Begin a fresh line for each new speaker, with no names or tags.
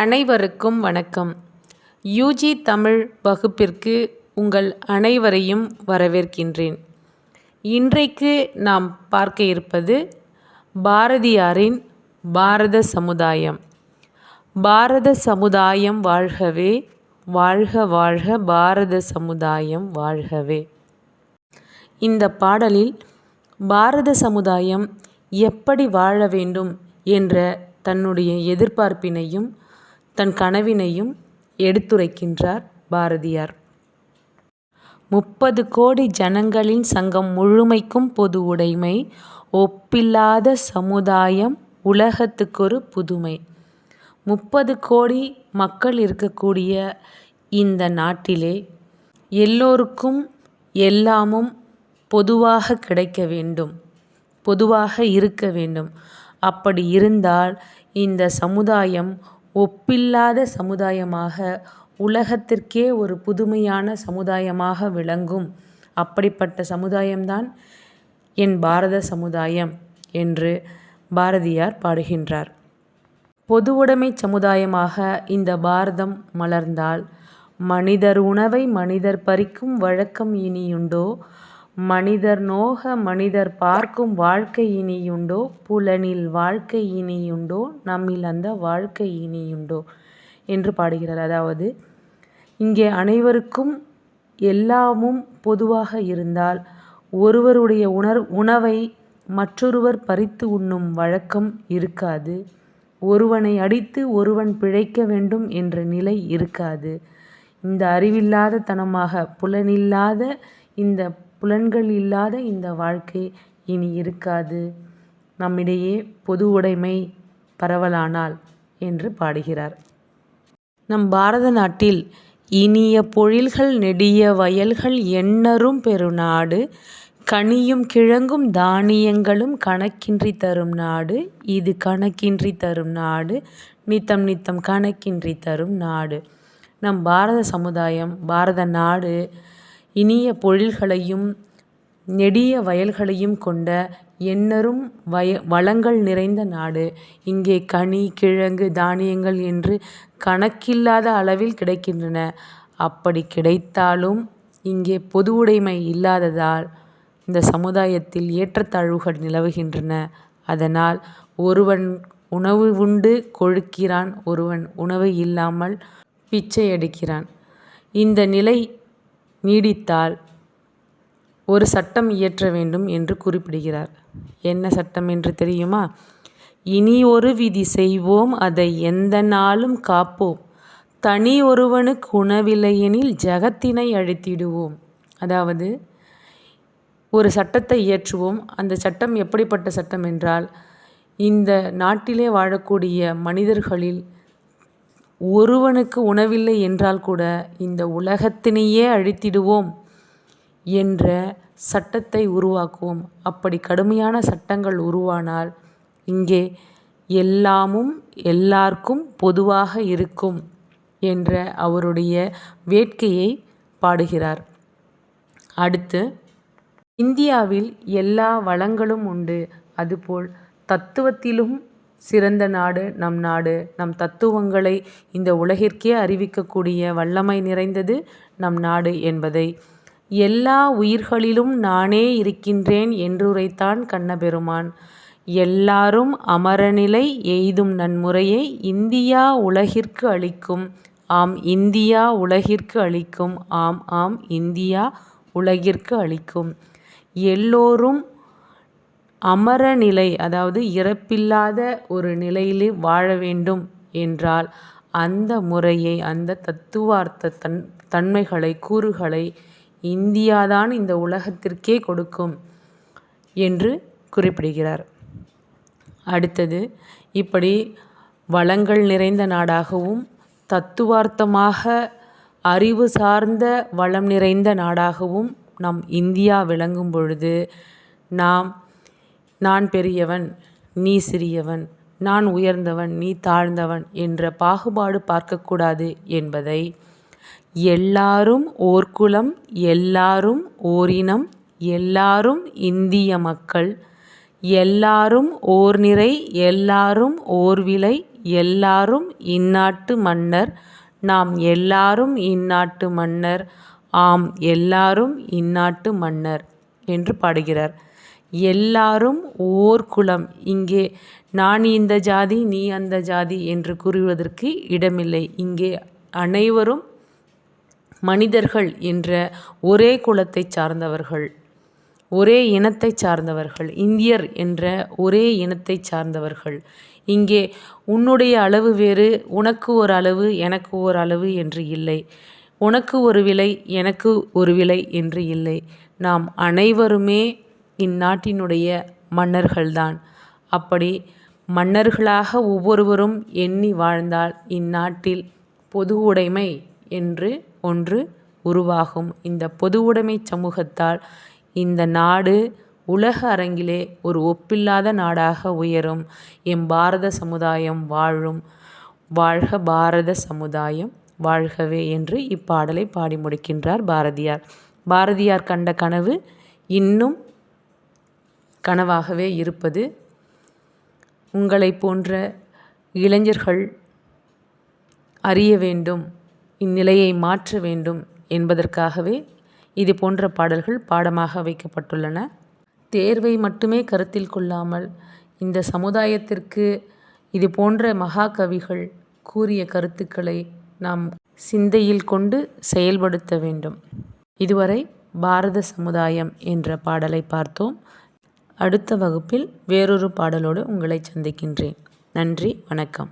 அனைவருக்கும் வணக்கம். யூஜி தமிழ் வகுப்பிற்கு உங்கள் அனைவரையும் வரவேற்கின்றேன். இன்றைக்கு நாம் பார்க்க இருப்பது பாரதியாரின் பாரத சமுதாயம். பாரத சமுதாயம் வாழ்கவே வாழ்க வாழ்க பாரத சமுதாயம் வாழ்கவே. இந்த பாடலில் பாரத சமுதாயம் எப்படி வாழ வேண்டும் என்ற தன்னுடைய எதிர்பார்ப்பினையும் தன் கனவினையும் எடுத்துரைக்கின்றார் பாரதியார். முப்பது கோடி ஜனங்களின் சங்கம் முழுமைக்கும் பொது உடைமை ஒப்பில்லாத சமுதாயம் உலகத்துக்கொரு புதுமை. முப்பது கோடி மக்கள் இருக்கக்கூடிய இந்த நாட்டிலே எல்லோருக்கும் எல்லாமும் பொதுவாக கிடைக்க வேண்டும் பொதுவாக இருக்க வேண்டும். அப்படி இருந்தால் இந்த சமுதாயம் ஒப்பில்லாத சமுதாயமாக உலகத்திற்கே ஒரு புதுமையான சமுதாயமாக விளங்கும். அப்படிப்பட்ட சமுதாயம்தான் என் பாரத சமுதாயம் என்று பாரதியார் பாடுகின்றார். பொதுவுடைமை சமுதாயமாக இந்த பாரதம் மலர்ந்தால் மனிதர் உணவை மனிதர் பறிக்கும் வழக்கம் இனியுண்டோ? மனிதர் நோக மனிதர் பார்க்கும் வாழ்க்கை இனியுண்டோ? புலனில் வாழ்க்கை இனியுண்டோ? நம்மில் அந்த வாழ்க்கை இனியுண்டோ? என்று பாடுகிறார். அதாவது இங்கே அனைவருக்கும் எல்லாமும் பொதுவாக இருந்தால் ஒருவருடைய உணர் உணவை மற்றொருவர் பறித்து உண்ணும் வழக்கம் இருக்காது. ஒருவனை அடித்து ஒருவன் பிழைக்க வேண்டும் என்ற நிலை இருக்காது. இந்த அறிவில்லாத தனமாக புலனில்லாத இந்த புலன்கள் இல்லாத இந்த வாழ்க்கை இனி இருக்காது. நம்மிடையே பொது உடைமை பரவலானால் என்று பாடுகிறார். நம் பாரத நாட்டில் இனிய பொழில்கள் நெடிய வயல்கள் எண்ணரும் பெருநாடு கனியும் கிழங்கும் தானியங்களும் கணக்கின்றி தரும் நாடு இது கணக்கின்றி தரும் நாடு நித்தம் நித்தம் கணக்கின்றி தரும் நாடு. நம் பாரத சமுதாயம் பாரத நாடு இனிய பொழில்களையும் நெடிய வயல்களையும் கொண்ட எண்ணரும் வய வளங்கள் நிறைந்த நாடு. இங்கே கனி கிழங்கு தானியங்கள் என்று கணக்கில்லாத அளவில் கிடைக்கின்றன. அப்படி கிடைத்தாலும் இங்கே பொது உடைமை இல்லாததால் இந்த சமுதாயத்தில் ஏற்றத்தாழ்வுகள் நிலவுகின்றன. அதனால் ஒருவன் உணவு உண்டு கொழுக்கிறான் ஒருவன் உணவு இல்லாமல் பிச்சை எடுக்கிறான். இந்த நிலை நீடித்தால் ஒரு சட்டம் இயற்ற வேண்டும் என்று குறிப்பிடுகிறார். என்ன சட்டம் என்று தெரியுமா? இனி ஒரு விதி செய்வோம் அதை எந்த நாளும் காப்போம். தனி ஒருவனுக்கு உணவில்லையெனில் ஜகத்தினை அழித்திடுவோம். அதாவது ஒரு சட்டத்தை இயற்றுவோம். அந்த சட்டம் எப்படிப்பட்ட சட்டம் என்றால் இந்த நாட்டிலே வாழக்கூடிய மனிதர்களில் ஒருவனுக்கு உணவில்லை என்றால் கூட இந்த உலகத்தினையே அழித்திடுவோம் என்ற சட்டத்தை உருவாக்குவோம். அப்படி கடுமையான சட்டங்கள் உருவானால் இங்கே எல்லாமும் எல்லாருக்கும் பொதுவாக இருக்கும் என்ற அவருடைய வேட்கையை பாடுகிறார். அடுத்து இந்தியாவில் எல்லா வளங்களும் உண்டு. அதுபோல் தத்துவத்திலும் சிறந்த நாடு நம் நாடு நம் தத்துவங்களை இந்த உலகிற்கே அறிவிக்கக்கூடிய வல்லமை நிறைந்தது நம் நாடு என்பதை. எல்லா உயிர்களிலும் நானே இருக்கின்றேன் என்றுரைத்தான் கண்ணபெருமான். எல்லாரும் அமரநிலை எய்தும் நன்முறையை இந்தியா உலகிற்கு அளிக்கும். ஆம் இந்தியா உலகிற்கு அளிக்கும். ஆம் ஆம் இந்தியா உலகிற்கு அளிக்கும். எல்லோரும் அமர நிலை அதாவது இறப்பில்லாத ஒரு நிலையிலே வாழ வேண்டும் என்றால் அந்த முறையை அந்த தத்துவார்த்த தன் தன்மைகளை கூறுகளை இந்தியாதான் இந்த உலகத்திற்கே கொடுக்கும் என்று குறிப்பிடுகிறார். அடுத்தது இப்படி வளங்கள் நிறைந்த நாடாகவும் தத்துவார்த்தமாக அறிவு சார்ந்த வளம் நிறைந்த நாடாகவும் நம் இந்தியா விளங்கும் பொழுது நாம் நான் பெரியவன் நீ சிறியவன் நான் உயர்ந்தவன் நீ தாழ்ந்தவன் என்ற பாகுபாடு பார்க்கக்கூடாது என்பதை எல்லாரும் ஓர்குலம் எல்லாரும் ஓரினம் எல்லாரும் இந்திய மக்கள் எல்லாரும் ஓர் நிறை எல்லாரும் ஓர் விலை எல்லாரும் இந்நாட்டு மன்னர் நாம் எல்லாரும் இந்நாட்டு மன்னர் ஆம் எல்லாரும் இந்நாட்டு மன்னர் என்று பாடுகிறார். எல்லாரும் ஓர் குலம். இங்கே நான் இந்த ஜாதி நீ அந்த ஜாதி என்று கூறுவதற்கு இடமில்லை. இங்கே அனைவரும் மனிதர்கள் என்ற ஒரே குலத்தை சார்ந்தவர்கள். ஒரே இனத்தைச் சார்ந்தவர்கள். இந்தியர் என்ற ஒரே இனத்தை சார்ந்தவர்கள். இங்கே உன்னுடைய அளவு வேறு உனக்கு ஒரு அளவு எனக்கு ஒரு அளவு என்று இல்லை. உனக்கு ஒரு விலை எனக்கு ஒரு விலை என்று இல்லை. நாம் அனைவருமே இந்நாட்டினுடைய மன்னர்கள்தான். அப்படி மன்னர்களாக ஒவ்வொருவரும் எண்ணி வாழ்ந்தால் இந்நாட்டில் பொதுவுடைமை என்று ஒன்று உருவாகும். இந்த பொதுவுடைமைச் சமூகத்தால் இந்த நாடு உலக அரங்கிலே ஒரு ஒப்பில்லாத நாடாக உயரும். எம் பாரத சமுதாயம் வாழும். வாழ்க பாரத சமுதாயம் வாழ்கவே என்று இப்பாடலை பாடி முடிக்கின்றார் பாரதியார். பாரதியார் கண்ட கனவு இன்னும் கனவாகவே இருப்பது உங்களைப் போன்ற இளைஞர்கள் அறிய வேண்டும் இந்நிலையை மாற்ற வேண்டும் என்பதற்காகவே இது போன்ற பாடல்கள் பாடமாக வைக்கப்பட்டுள்ளன. தேர்வை மட்டுமே கருத்தில் கொள்ளாமல் இந்த சமுதாயத்திற்கு இது போன்ற மகாகவிகள் கூறிய கருத்துக்களை நாம் சிந்தையில் கொண்டு செயல்படுத்த வேண்டும். இதுவரை பாரத சமுதாயம் என்ற பாடலை பார்த்தோம். அடுத்த வகுப்பில் வேறொரு பாடலோடு உங்களை சந்திக்கின்றேன். நன்றி வணக்கம்.